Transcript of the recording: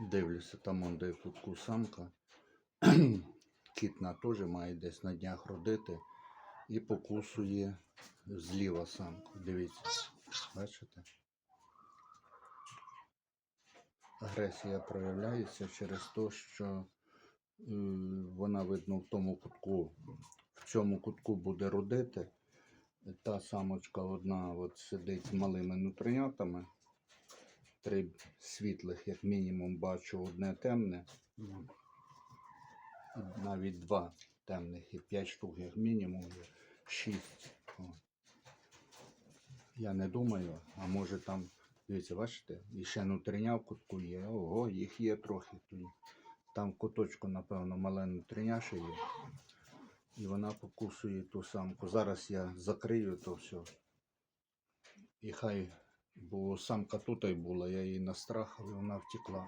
Дивлюся, там он де в кутку самка. Кітна теж має десь на днях родити і покусує зліва самку. Дивіться, бачите? Агресія проявляється через те, що е, вона, видно, в тому кутку, в цьому кутку буде родити. Та самочка одна от сидить з малими нутринятами. Три світлих, як мінімум, бачу, одне темне. Навіть два темних і п'ять штук, як мінімум, шість. О. Я не думаю, а може там, дивіться, бачите, і ще нутриня в кутку є. Ого, їх є трохи. Там куточку, напевно, мале нутриня ще є. І вона покусує ту самку. Зараз я закрию то все. І хай, бо самка тут була, я її настрахав і вона втекла.